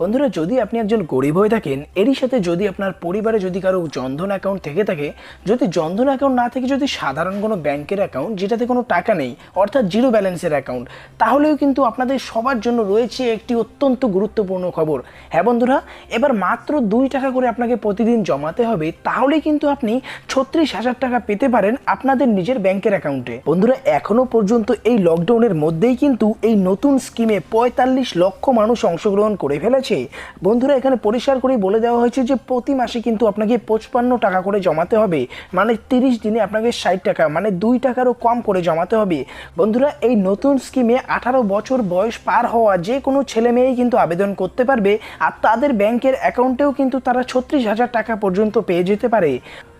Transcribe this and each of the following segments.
বন্ধুরা, যদি আপনি একজন গরিব হয়ে থাকেন, এরই সাথে যদি আপনার পরিবারে যদি কারও জনধন অ্যাকাউন্ট থেকে থাকে, যদি জনধন অ্যাকাউন্ট না থেকে যদি সাধারণ কোনো ব্যাংকের অ্যাকাউন্ট যেটাতে কোনো টাকা নেই, অর্থাৎ জিরো ব্যালেন্সের অ্যাকাউন্ট তাহলেও কিন্তু আপনাদের সবার জন্য রয়েছে একটি অত্যন্ত গুরুত্বপূর্ণ খবর। হ্যাঁ বন্ধুরা, এবার মাত্র দুই টাকা করে আপনাকে প্রতিদিন জমাতে হবে, তাহলেই কিন্তু আপনি ছত্রিশ হাজার টাকা পেতে পারেন আপনাদের নিজের ব্যাংকের অ্যাকাউন্টে বন্ধুরা এখনও পর্যন্ত এই লকডাউনের মধ্যেই কিন্তু এই নতুন স্কিমে পঁয়তাল্লিশ লক্ষ মানুষ অংশগ্রহণ করে ফেলেছে। বন্ধুরা এখানে পরিষ্কার করে বলে দেওয়া হয়েছে যে প্রতি মাসে কিন্তু আপনাকে পঁচপান্ন টাকা করে জমাতে হবে। মানে তিরিশ দিনে আপনাকে ষাট টাকা মানে দুই টাকারও কম করে জমাতে হবে। বন্ধুরা, এই নতুন স্কিমে আঠারো বছর বয়স পার হওয়া যে কোনো ছেলে মেয়েই কিন্তু আবেদন করতে পারবে, আর তাদের ব্যাংকের অ্যাকাউন্টেও কিন্তু তারা ছত্রিশ হাজার টাকা পর্যন্ত পেয়ে যেতে পারে।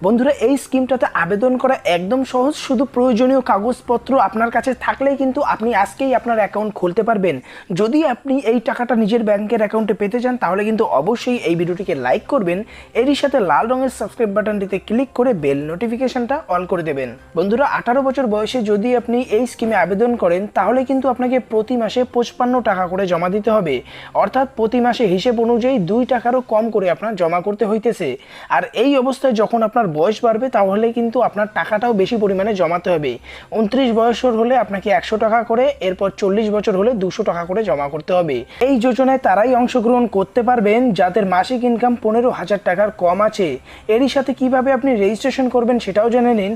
বন্ধুরা, এই স্কিমটাতে আবেদন করা একদম সহজ, শুধু প্রয়োজনীয় কাগজপত্র আপনার কাছে থাকলেই কিন্তু আপনি আজকেই আপনার অ্যাকাউন্ট খুলতে পারবেন। যদি আপনি এই টাকাটা নিজের ব্যাংকের অ্যাকাউন্টে পেতে চান, তাহলে কিন্তু অবশ্যই এই ভিডিওটিকে লাইক করবেন, এরই সাথে লাল রঙের সাবস্ক্রাইব বাটনটিতে ক্লিক করে বেল নোটিফিকেশনটা অল করে দেবেন। বন্ধুরা, আঠারো বছর বয়সে যদি আপনি এই স্কিমে আবেদন করেন, তাহলে কিন্তু আপনাকে প্রতি মাসে পঁচপান্ন টাকা করে জমা দিতে হবে। অর্থাৎ প্রতি মাসে হিসেব অনুযায়ী দুই টাকারও কম করে আপনার জমা করতে হইতেছে। আর এই অবস্থায় যখন আপনার বয়স বাড়বে, তাহলে কিন্তু আপনার টাকাটাও বেশি পরিমাণে জমাতে হবে। উনত্রিশ বয়সের হলে আপনাকে একশো টাকা করে, এরপর চল্লিশ বছর হলে দুশো টাকা করে জমা করতে হবে। এই যোজনায় তারাই অংশগ্রহণ করতে পারবেন, যাদের মাসিক ইনকাম পনেরো হাজার টাকার কম আছে। এরই সাথে কীভাবে আপনি রেজিস্ট্রেশন করবেন সেটাও জেনে নিন।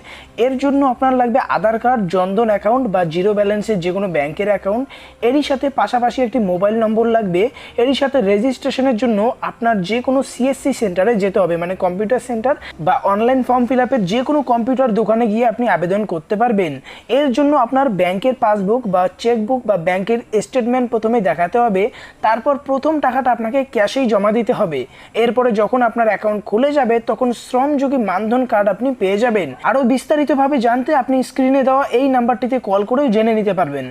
এর জন্য আপনার লাগবে আধার কার্ড, জনধন অ্যাকাউন্ট বা জিরো ব্যালেন্সের যে কোনো ব্যাংকের অ্যাকাউন্ট এরই সাথে পাশাপাশি একটি মোবাইল নম্বর লাগবে। এরই সাথে রেজিস্ট্রেশনের জন্য আপনার যে কোনো সিএসসি সেন্টারে যেতে হবে মানে কম্পিউটার সেন্টার বা অনলাইন ফর্ম ফিল আপের যে কোনো কম্পিউটার দোকানে গিয়ে আপনি আবেদন করতে পারবেন। এর জন্য আপনার ব্যাংকের পাসবুক বা চেকবুক বা ব্যাংকের স্টেটমেন্ট প্রথমে দেখাতে হবে, তারপর প্রথম টাকাটা আপনাকে ক্যাশেই জমা দিতে হবে। এরপরে যখন আপনার অ্যাকাউন্ট খুলে যাবে, তখন শ্রমযোগী মানধন কার্ড আপনি পেয়ে যাবেন। আরও বিস্তারিতভাবে জানতে আপনি স্ক্রিনে দেওয়া এই নাম্বারটিতে কল করেও জেনে নিতে পারবেন।